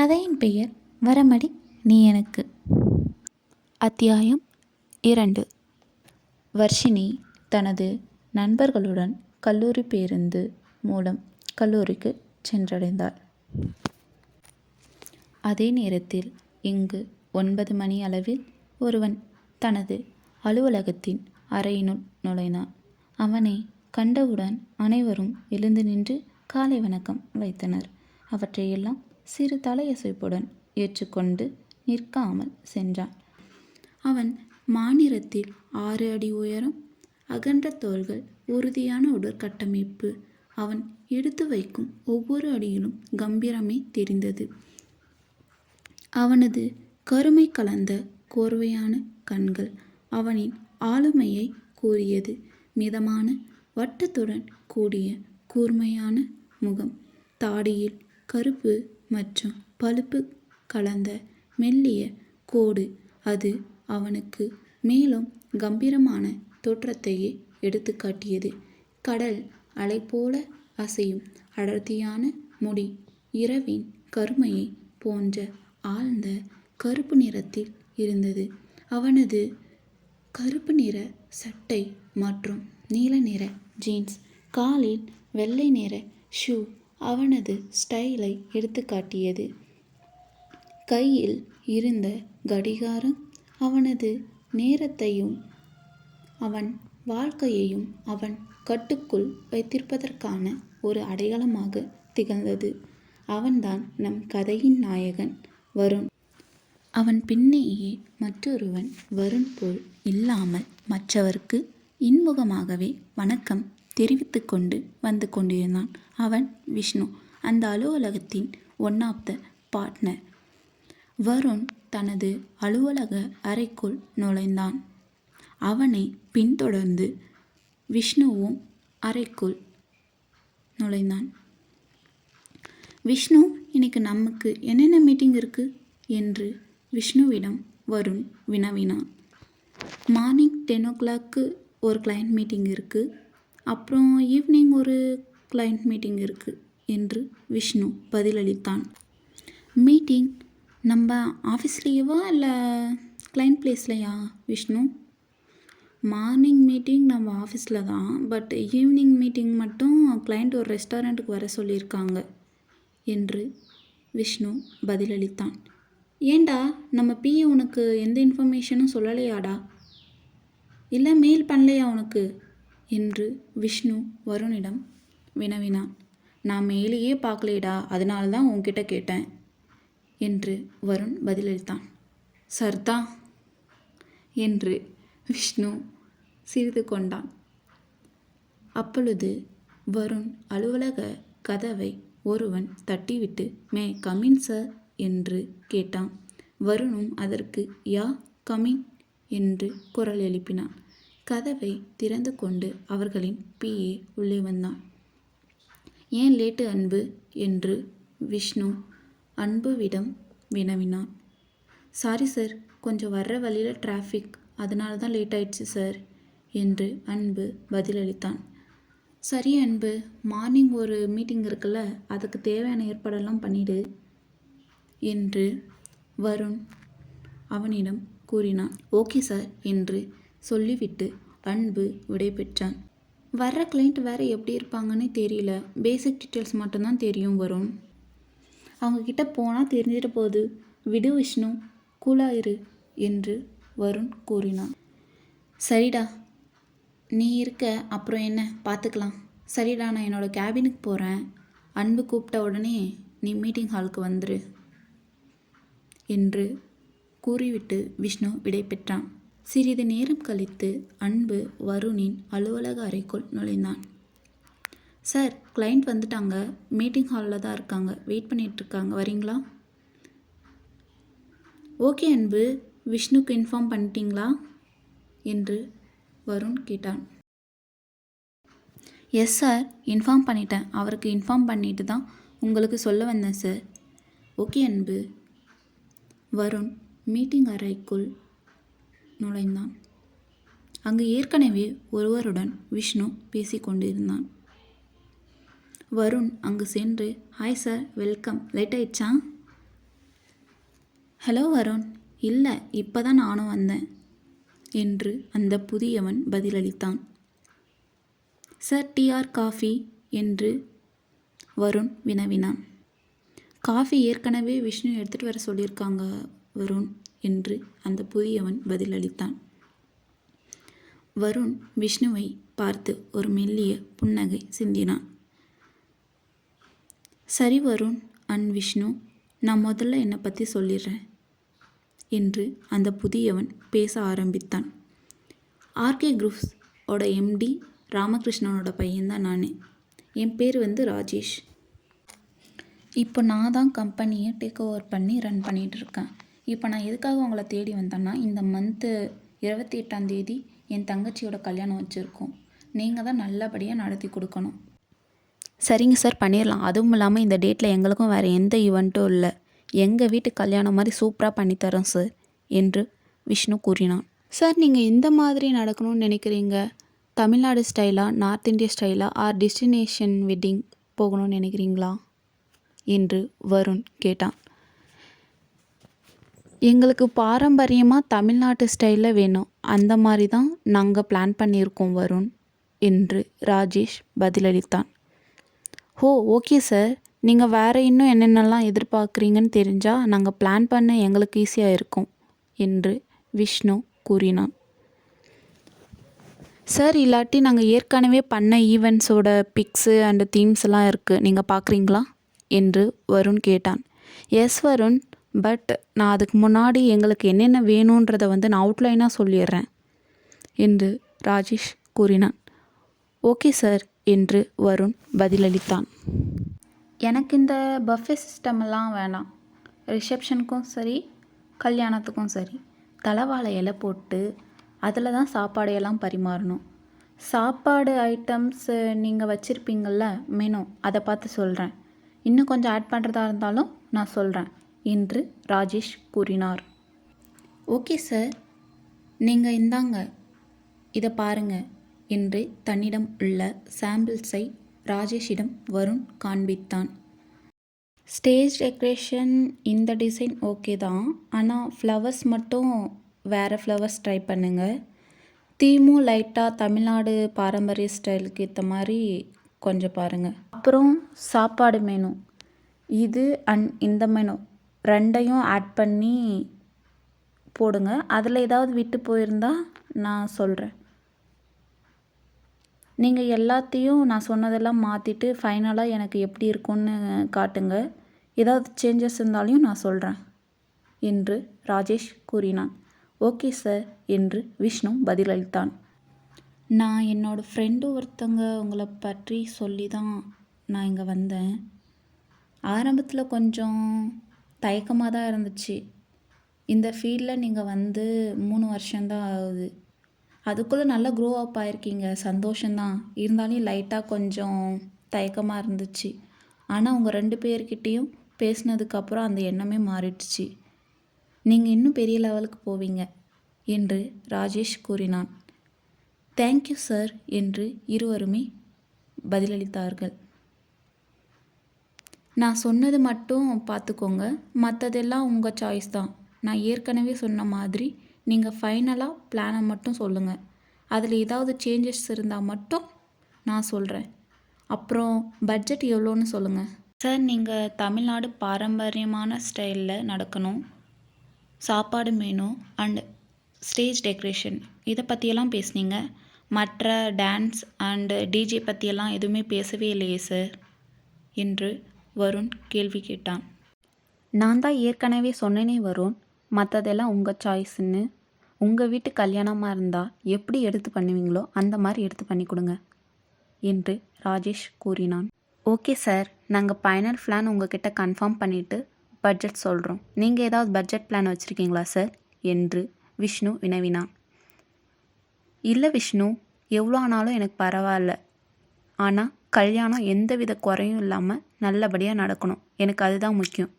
கதையின் பெயர் வரமடி நீ எனக்கு அத்தியாயம் இரண்டு. வர்ஷினி தனது நண்பர்களுடன் கல்லூரி பேருந்து மூலம் கல்லூரிக்கு சென்றடைந்தாள். அதே நேரத்தில் இங்கு ஒன்பது மணி அளவில் ஒருவன் தனது அலுவலகத்தின் அறையினுள் நுழைந்தான். அவனை கண்டவுடன் அனைவரும் எழுந்து நின்று காலை வணக்கம் வைத்தனர். அவற்றையெல்லாம் சிறு தலையசைப்புடன் ஏற்றுக்கொண்டு நிற்காமல் சென்றான். அவன் மாநிலத்தில் ஆறு அடி உயரம் அகன்ற தோள்கள் உறுதியான உடற்கட்டமைப்பு. அவன் எடுத்து வைக்கும் ஒவ்வொரு அடியிலும் கம்பீரமே தெரிந்தது. அவனது கருமை கலந்த கோர்வையான கண்கள் அவனின் ஆளுமையை கூறியது. மிதமான வட்டத்துடன் கூடிய கூர்மையான முகம் தாடியில் கருப்பு மற்றும் பழுப்பு கலந்த மெல்லிய கோடு. அது அவனுக்கு மேலும் கம்பீரமான தோற்றத்தையே எடுத்துக்காட்டியது கடல் அலை போல அசையும் அடர்த்தியான முடி. இரவின் கருமையை போன்ற ஆழ்ந்த கருப்பு நிறத்தில் இருந்தது. அவனது கருப்பு நிற சட்டை மற்றும் நீல நிற ஜீன்ஸ் காலில் வெள்ளை நிற ஷூ அவனது ஸ்டைலை எடுத்துக்காட்டியது. கையில் இருந்த கடிகாரம் அவனது நேரத்தையும் அவன் வாழ்க்கையையும் அவன் கட்டுக்குள் வைத்திருப்பதற்கான ஒரு அடையாளமாக திகழ்ந்தது. அவன்தான் நம் கதையின் நாயகன் வருண். அவன் பின்னேயே மற்றொருவன் வருண் போல் இல்லாமல் மற்றவர்க்கு இன்முகமாகவே வணக்கம் தெரிவித்து கொண்டு வந்து கொண்டிருந்தான் அவன் விஷ்ணு அந்த அலுவலகத்தின் one of the partner Varun தனது அலுவலக அறைக்குள் நுழைந்தான். அவனை பின்தொடர்ந்து விஷ்ணுவும் அறைக்குள் நுழைந்தான். விஷ்ணு இன்னைக்கு நமக்கு என்னென்ன மீட்டிங் இருக்குது என்று விஷ்ணுவிடம் வருண் வினவினான். மார்னிங் டென் ஓ கிளாக்கு ஒரு கிளைண்ட் மீட்டிங் இருக்குது அப்புறம் ஈவினிங் ஒரு கிளைண்ட் மீட்டிங் இருக்குது என்று விஷ்ணு பதிலளித்தான். மீட்டிங் நம்ம ஆஃபீஸ்லேயேவா இல்லை கிளைண்ட் பிளேஸ்லையா விஷ்ணு? மார்னிங் மீட்டிங் நம்ம ஆஃபீஸில் தான் பட் ஈவினிங் மீட்டிங் மட்டும் கிளைண்ட் ஒரு ரெஸ்டாரண்ட்டுக்கு வர சொல்லியிருக்காங்க என்று விஷ்ணு பதிலளித்தான். ஏண்டா? நம்ம பிஏ உனக்கு எந்த இன்ஃபர்மேஷனும் சொல்லலையாடா? இல்லை மெயில் பண்ணலையா உனக்கு? என்று விஷ்ணு வருணிடம் வினவினான். நான் மேலேயே பார்க்கலையடா அதனால தான் உன்கிட்ட கேட்டேன் என்று வருண் பதிலளித்தான். சர்தா என்று விஷ்ணு சிரித்து கொண்டான். அப்பொழுது வருண் அலுவலக கதவை ஒருவன் தட்டிவிட்டு மே கமின் சார் என்று கேட்டான். வருணும் அதற்கு யா கமின் என்று குரல் எழுப்பினான். கதவை திறந்து கொண்டு அவர்களின் பிஏ உள்ளே வந்தான். ஏன் லேட்டு அன்பு என்று விஷ்ணு அன்புவிடம் வினவினான். சாரி சார் கொஞ்சம் வர்ற வழியில் டிராஃபிக் அதனால தான் லேட் ஆயிடுச்சு சார் என்று அன்பு பதிலளித்தான். சரி அன்பு மார்னிங் ஒரு மீட்டிங் இருக்குல்ல அதுக்கு தேவையான ஏற்பாடெல்லாம் பண்ணிடு என்று வருண் அவனிடம் கூறினான். ஓகே சார் என்று சொல்லிவிட்டு அன்பு விடைபெற்றான். வர்ற கிளைண்ட் வேறு எப்படி இருப்பாங்கன்னு தெரியல. பேசிக் டீட்டெயில்ஸ் மட்டும்தான் தெரியும் வரும். அவங்கக்கிட்ட போனால் தெரிஞ்சிட்டு போகுது. விடு விஷ்ணு கூலாயிரு என்று வருண் கூறினான். சரிடா நீ இருக்க அப்புறம் என்ன? பார்த்துக்கலாம் சரிடா நான் என்னோடய கேபினுக்கு போகிறேன் அன்பு கூப்பிட்ட உடனே நீ மீட்டிங் ஹாலுக்கு வந்துரு என்று கூறிவிட்டு விஷ்ணு விடை பெற்றான் சிறிது நேரம் கழித்து அன்பு வருணின் அலுவலக அறைக்குள் நுழைந்தான். சார் கிளைண்ட் வந்துட்டாங்க. மீட்டிங் ஹாலில் தான் இருக்காங்க. வெயிட் பண்ணிகிட்ருக்காங்க வரீங்களா? ஓகே அன்பு. விஷ்ணுக்கு இன்ஃபார்ம் பண்ணிட்டீங்களா? என்று வருண் கேட்டான். Yes sir. இன்ஃபார்ம் பண்ணிட்டேன். அவருக்கு இன்ஃபார்ம் பண்ணிட்டு தான் உங்களுக்கு சொல்ல வந்தேன் சார். ஓகே அன்பு. வருண் மீட்டிங் அறைக்குள் நுழைந்தான். அங்கு ஏற்கனவே ஒருவருடன் விஷ்ணு பேசிக்கொண்டிருந்தான் வருண் அங்கு சென்று ஹாய் சார் வெல்கம் லேட் ஆயிடுச்சா? ஹலோ வருண். இல்லை இப்போ தான் நானும் வந்தேன் என்று அந்த புதியவன் பதிலளித்தான். சார் டிஆர் காஃபி என்று வருண் வினவினான். காஃபி ஏற்கனவே விஷ்ணு எடுத்துகிட்டு வர சொல்லியிருக்காங்க வருண். என்று அந்த புதியவன் பதிலளித்தான். வருண் விஷ்ணுவை பார்த்து ஒரு மெல்லிய புன்னகை சிந்தினான். சரி வருண் அண்ட் விஷ்ணு நான் முதல்ல என்னை பற்றி சொல்லிடுறேன் என்று அந்த புதியவன் பேச ஆரம்பித்தான். ஆர்கே குரூப்ஸ் ஓட எம்டி ராமகிருஷ்ணனோட பையன்தான் நான். என் பேர் வந்து ராஜேஷ். இப்போ நான் தான் கம்பெனியை டேக் ஓவர் பண்ணி ரன் பண்ணிகிட்டு இருக்கேன். இப்போ நான் எதுக்காக உங்களை தேடி வந்தேன்னா இந்த மந்த்து இருபத்தி எட்டாம் தேதி என் தங்கச்சியோட கல்யாணம் வச்சுருக்கோம். நீங்கள் தான் நல்லபடியாக நடத்தி கொடுக்கணும். சரிங்க சார் பண்ணிடலாம். அதுவும் இல்லாமல் இந்த டேட்டில் எங்களுக்கும் வேறு எந்த ஈவெண்ட்டும் இல்லை. எங்கள் வீட்டு கல்யாணம் மாதிரி சூப்பராக பண்ணித்தரோம் சார் என்று விஷ்ணு கூறினான். சார் நீங்கள் எந்த மாதிரி நடக்கணும்னு நினைக்கிறீங்க? தமிழ்நாடு ஸ்டைலா நார்த் இந்தியா ஸ்டைலா ஆர் டெஸ்டினேஷன் வெட்டிங் போகணும்னு நினைக்கிறீங்களா? என்று வருண் கேட்டான். எங்களுக்கு பாரம்பரியமாக தமிழ்நாட்டு ஸ்டைலில் வேணும். அந்த மாதிரி தான் நாங்கள் பிளான் பண்ணியிருக்கோம் வருண் என்று ராஜேஷ் பதிலளித்தான். ஓ ஓகே சார் நீங்கள் வேறு இன்னும் என்னென்னலாம் எதிர்பார்க்குறீங்கன்னு தெரிஞ்சால் நாங்கள் பிளான் பண்ண எங்களுக்கு ஈஸியாக இருக்கும் என்று விஷ்ணு கூறினான். சார் இல்லாட்டி நாங்கள் ஏற்கனவே பண்ண ஈவெண்ட்ஸோட பிக்ஸு அண்டு தீம்ஸ் எல்லாம் இருக்குது நீங்கள் பார்க்குறீங்களா? என்று வருண் கேட்டான். எஸ் வருண். பட் நான் அதுக்கு முன்னாடி எங்களுக்கு என்னென்ன வேணுன்றதை வந்து நான் அவுட்லைனாக சொல்லிடுறேன் என்று ராஜேஷ் கூறினான். ஓகே சார் என்று வருண் பதிலளித்தான். எனக்கு இந்த பஃபே சிஸ்டமெல்லாம் வேணாம். ரிசப்ஷனுக்கும் சரி கல்யாணத்துக்கும் சரி தலைவாழை இலை போட்டு அதில் தான் சாப்பாடு எல்லாம் பரிமாறணும். சாப்பாடு ஐட்டம்ஸ் நீங்கள் வச்சுருப்பீங்கள்ல மெனு அதை பார்த்து சொல்கிறேன் இன்னும் கொஞ்சம் ஆட் பண்ணுறதா இருந்தாலும் நான் சொல்கிறேன் என்று ராஜேஷ் கூறினார். Okay sir. நீங்கள் இந்தாங்க. இதை பாருங்க என்று தன்னிடம் உள்ள சாம்பிள்ஸை ராஜேஷிடம் வருண் காண்பித்தான். ஸ்டேஜ் டெக்கரேஷன் இந்த டிசைன் ஓகே தான். ஆனால் ஃப்ளவர்ஸ் மட்டும் வேறு ஃப்ளவர்ஸ் ட்ரை பண்ணுங்கள் தீமும் லைட்டாக தமிழ்நாடு பாரம்பரிய ஸ்டைலுக்கு ஏற்ற மாதிரி கொஞ்சம் பாருங்கள் அப்புறம் சாப்பாடு மெனு இது அண்ட் இந்த மெனு ரெண்டையும் ஆட் பண்ணி போடுங்க. அதில் ஏதாவது விட்டு போயிருந்தால் நான் சொல்கிறேன் நீங்கள் எல்லாத்தையும் நான் சொன்னதெல்லாம் மாற்றிட்டு ஃபைனலாக எனக்கு எப்படி இருக்கும்னு காட்டுங்க. ஏதாவது சேஞ்சஸ் இருந்தாலையும் நான் சொல்கிறேன் என்று ராஜேஷ் கூறினான். ஓகே சார் என்று விஷ்ணு பதிலளித்தான். நான் என்னோடய ஃப்ரெண்டு ஒருத்தங்க உங்களை பற்றி சொல்லி தான் நான் இங்கே வந்தேன். ஆரம்பத்தில் கொஞ்சம் தயக்கமாக தான் இருந்துச்சு. இந்த ஃபீல்டில் நீங்கள் வந்து மூணு வருஷம்தான் ஆகுது. அதுக்குள்ளே நல்லா க்ரோ அப் ஆகிருக்கீங்க சந்தோஷந்தான் இருந்தாலும் லைட்டாக கொஞ்சம் தயக்கமாக இருந்துச்சு. ஆனால் உங்கள் ரெண்டு பேர்கிட்டேயும் பேசினதுக்கப்புறம் அந்த எண்ணமே மாறிடுச்சு. நீங்கள் இன்னும் பெரிய லெவலுக்கு போவீங்க என்று ராஜேஷ் கூறினான். தேங்க்யூ சார் என்று இருவருமே பதிலளித்தார்கள். நான் சொன்னது மட்டும் பார்த்துக்கோங்க. மற்றதெல்லாம் உங்கள் சாய்ஸ் தான். நான் ஏற்கனவே சொன்ன மாதிரி நீங்கள் ஃபைனலாக பிளானை மட்டும் சொல்லுங்கள் அதில் ஏதாவது சேஞ்சஸ் இருந்தால் மட்டும் நான் சொல்கிறேன் அப்புறம் பட்ஜெட் எவ்வளோன்னு சொல்லுங்கள் சார் நீங்கள் தமிழ்நாடு பாரம்பரியமான ஸ்டைலில் நடக்கணும். சாப்பாடு மெனு அண்ட் ஸ்டேஜ் டெக்கரேஷன் இதை பற்றியெல்லாம் பேசுனீங்க. மற்ற டான்ஸ் அண்டு டிஜே பற்றியெல்லாம் எதுவுமே பேசவே இல்லையே சார் என்று வருண் கேள்வி கேட்டான். நான் தான் ஏற்கனவே சொன்னேனே வருண் மற்றதெல்லாம் உங்கள் சாய்ஸ்ன்னு உங்கள் வீட்டு கல்யாணமாக இருந்தால் எப்படி எடுத்து பண்ணுவீங்களோ அந்த மாதிரி எடுத்து பண்ணி கொடுங்க என்று ராஜேஷ் கூறினான். ஓகே சார் நாங்கள் ஃபைனல் பிளான் உங்ககிட்ட கன்ஃபார்ம் பண்ணிவிட்டு பட்ஜெட் சொல்கிறோம் நீங்கள் ஏதாவது பட்ஜெட் பிளான் வச்சுருக்கீங்களா சார் என்று விஷ்ணு வினவினான். இல்லை விஷ்ணு எவ்வளோ ஆனாலும் எனக்கு பரவாயில்ல. ஆனால் கல்யாணம் எந்தவித குறையும் இல்லாமல் நல்லபடியாக நடக்கணும். எனக்கு அதுதான் முக்கியம்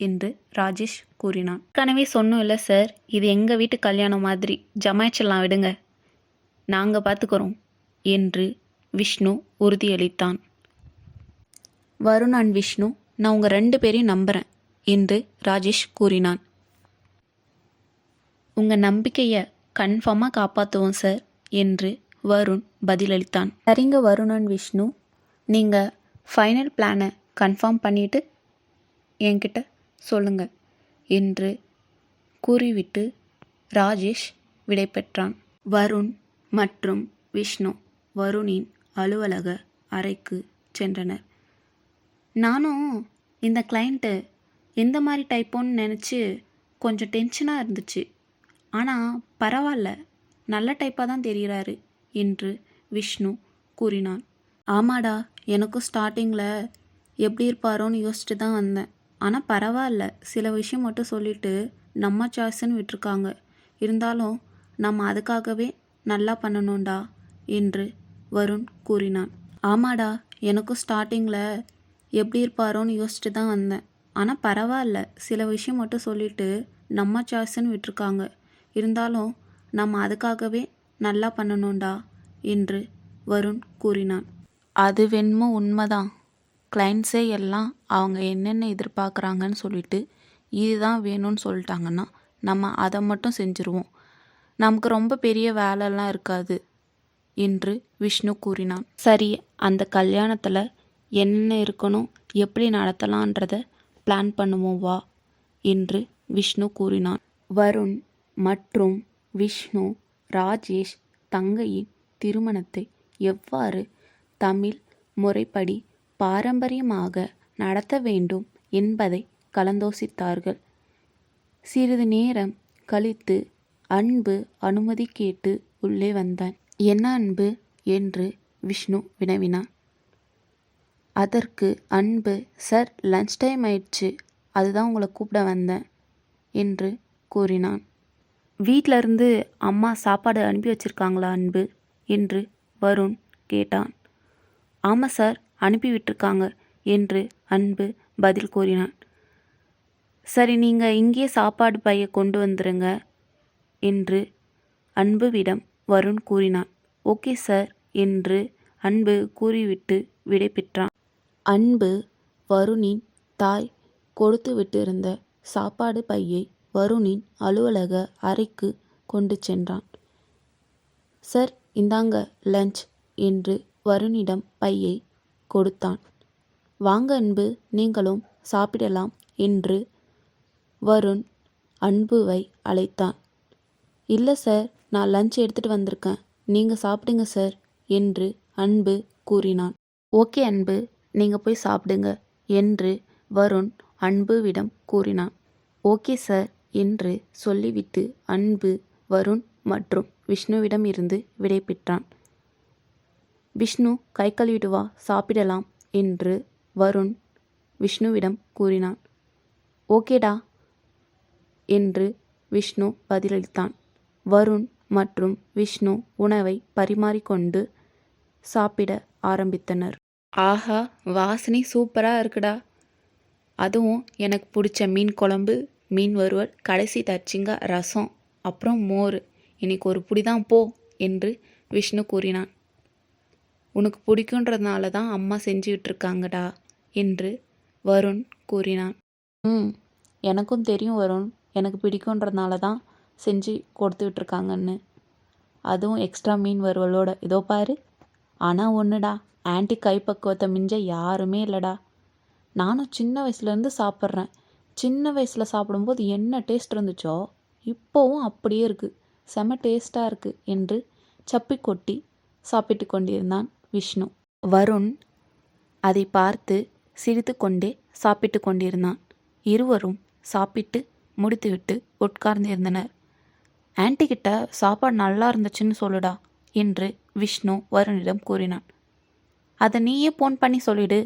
என்று ராஜேஷ் கூறினான். ஏற்கனவே சொன்னோம் இல்லை சார் இது எங்கள் வீட்டு கல்யாணம் மாதிரி. ஜமாய்ச்சிடலாம் விடுங்க. நாங்கள் பார்த்துக்குறோம் என்று விஷ்ணு உறுதியளித்தான். வருண் அண்ட் விஷ்ணு நான் உங்கள் ரெண்டு பேரையும் நம்புகிறேன் என்று ராஜேஷ் கூறினான். உங்கள் நம்பிக்கையை கன்ஃபார்மாக காப்பாற்றுவோம் சார் என்று வருண் பதிலளித்தான். சரிங்க வருணன் விஷ்ணு நீங்கள் ஃபைனல் பிளானை கன்ஃபார்ம் பண்ணிவிட்டு என்கிட்ட சொல்லுங்கள் என்று கூறிவிட்டு ராஜேஷ் விடைபெற்றான் வருண் மற்றும் விஷ்ணு வருணின் அலுவலக அறைக்கு சென்றனர். நானும் இந்த கிளைண்ட்டு எந்த மாதிரி டைப்போன்னு நினச்சி கொஞ்சம் டென்ஷனாக இருந்துச்சு. ஆனால் பரவாயில்ல நல்ல டைப்பாக தான் தெரிகிறாரு என்று விஷ்ணு கூறினான். ஆமாடா எனக்கும் ஸ்டார்டிங்கில் எப்படி இருப்பாரோன்னு யோசிச்சுட்டு தான் வந்தேன். ஆனால் பரவாயில்ல. சில விஷயம் மட்டும் சொல்லிட்டு நம்ம சாய்ஸ்ன்னு விட்டுருக்காங்க. இருந்தாலும் நம்ம அதுக்காகவே நல்லா பண்ணணும்டா என்று வருண் கூறினான். ஆமாடா எனக்கும் ஸ்டார்டிங்கில் எப்படி இருப்பாரோன்னு யோசிச்சுட்டு தான் வந்தேன். ஆனால் பரவாயில்ல. சில விஷயம் மட்டும் சொல்லிட்டு நம்ம சாய்ஸ்ன்னு விட்டுருக்காங்க. இருந்தாலும் நம்ம அதுக்காகவே நல்லா பண்ணணும்டா என்று வருண் கூறினான். அது வெண்மோ உண்மைதான். கிளைண்ட்ஸே எல்லாம் அவங்க என்னென்ன எதிர்பார்க்குறாங்கன்னு சொல்லிட்டு இதுதான் வேணும்னு சொல்லிட்டாங்கன்னா நம்ம அதை மட்டும் செஞ்சுருவோம். நமக்கு ரொம்ப பெரிய வேலைலாம் இருக்காது என்று விஷ்ணு கூறினான். சரி அந்த கல்யாணத்தில் என்ன இருக்கணும் எப்படி நடத்தலான்றத பிளான் பண்ணுவோம் வா என்று விஷ்ணு கூறினான். வருண் மற்றும் விஷ்ணு ராஜேஷ் தங்கையின் திருமணத்தை எவ்வாறு தமிழ் முறைப்படி பாரம்பரியமாக நடத்த வேண்டும் என்பதை கலந்தோசித்தார்கள். சிறிது நேரம் கழித்து அன்பு அனுமதி கேட்டு உள்ளே வந்தான். என்ன அன்பு? என்று விஷ்ணு வினவினான். அதற்கு அன்பு சார் லஞ்ச் டைம் ஆயிடுச்சு. அதுதான் உங்களை கூப்பிட வந்தேன் என்று கூறினான். வீட்டிலிருந்து அம்மா சாப்பாடு அனுப்பி வச்சிருக்காங்களா அன்பு? என்று வருண் கேட்டான். ஆமாம் சார். அனுப்பிவிட்டிருக்காங்க என்று அன்பு பதில் கூறினான். சரி நீங்கள் இங்கேயே சாப்பாடு பைய கொண்டு வந்துருங்க என்று அன்புவிடம் வருண் கூறினான். ஓகே சார் என்று அன்பு கூறிவிட்டு விடை பெற்றான். அன்பு வருணின் தாய் கொடுத்து விட்டிருந்த சாப்பாடு பையை வருணின் அலுவலக அறைக்கு கொண்டு சென்றான். சார் இந்தாங்க லஞ்ச் என்று வருணிடம் பையை கொடுத்தான். வாங்க அன்பு நீங்களும் சாப்பிடலாம் என்று வருண் அன்புவை அழைத்தான். இல்லை சார் நான் லஞ்ச் எடுத்துகிட்டு வந்திருக்கேன். நீங்கள் சாப்பிடுங்க சார் என்று அன்பு கூறினான். ஓகே அன்பு நீங்கள் போய் சாப்பிடுங்க என்று வருண் அன்புவிடம் கூறினான். ஓகே சார் என்று சொல்லிவிட்டு அன்பு வருண் மற்றும் விஷ்ணுவிடம் இருந்து விடைபெற்றான். விஷ்ணு கை கழுவிட்டு வா சாப்பிடலாம் என்று வருண் விஷ்ணுவிடம் கூறினான். ஓகேடா என்று விஷ்ணு பதிலளித்தான். வருண் மற்றும் விஷ்ணு உணவை பரிமாறிக்கொண்டு சாப்பிட ஆரம்பித்தனர். ஆஹா வாசனை சூப்பராக இருக்குடா. அதுவும் எனக்கு பிடிச்ச மீன் குழம்பு மீன் வறுவல் கடைசி தச்சிங்க ரசம் அப்புறம் மோர். இன்னைக்கு ஒரு புடிதான் போ என்று விஷ்ணு கூறினான். உனக்கு பிடிக்குன்றதுனால தான் அம்மா செஞ்சுக்கிட்டு இருக்காங்கடா என்று வருண் கூறினான். ம் எனக்கும் தெரியும் வருண். எனக்கு பிடிக்குன்றதுனால தான் செஞ்சு கொடுத்துக்கிட்டு இருக்காங்கன்னு அதுவும் எக்ஸ்ட்ரா மீன் வறுவலோட. இதோ பாரு. ஆனால் ஒன்றுடா ஆன்ட்டி கைப்பக்குவத்தை மிஞ்ச யாருமே இல்லைடா. நானும் சின்ன வயசுலேருந்து சாப்பிட்றேன். சின்ன வயசில் சாப்பிடும்போது என்ன டேஸ்ட் இருந்துச்சோ இப்போவும் அப்படியே இருக்குது செம டேஸ்ட்டாக இருக்குது என்று சப்பி கொட்டி சாப்பிட்டு கொண்டிருந்தான். விஷ்ணு. வருண் அதை பார்த்து சிரித்து கொண்டே சாப்பிட்டு கொண்டிருந்தான். இருவரும் சாப்பிட்டு முடித்துவிட்டு உட்கார்ந்திருந்தனர். ஆன்டி கிட்ட சாப்பாடு நல்லா இருந்துச்சுன்னு சொல்லுடா என்று விஷ்ணு வருணிடம் கூறினான். அதை நீயே ஃபோன் பண்ணி சொல்லிடு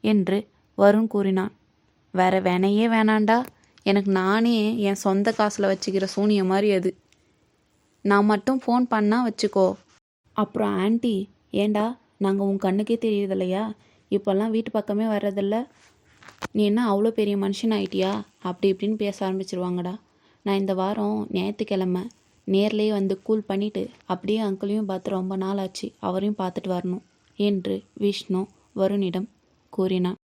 என்று வருண் கூறினான். வேற வேணையே வேணாண்டா. எனக்கு நானே என் சொந்த காசில் வச்சுக்கிற சூனியம் மாதிரி அது. நான் மட்டும் ஃபோன் பண்ணால் வச்சுக்கோ. அப்புறம் ஆன்ட்டி ஏண்டா நாங்கள் உன் கண்ணுக்கே தெரியுது இல்லையா இப்போல்லாம் வீட்டு பக்கமே வர்றதில்ல. நீ என்ன அவ்வளோ பெரிய மனுஷன் ஆயிட்டியா? அப்படி இப்படின்னு பேச ஆரம்பிச்சிருவாங்கடா. நான் இந்த வாரம் ஞாயிற்றுக்கிழமை நேர்லேயே வந்து கூல் பண்ணிவிட்டு அப்படியே அங்கிளையும் பார்த்து ரொம்ப நாள் ஆச்சு அவரையும் பார்த்துட்டு வரணும் என்று விஷ்ணு வருணிடம் கூறினான்.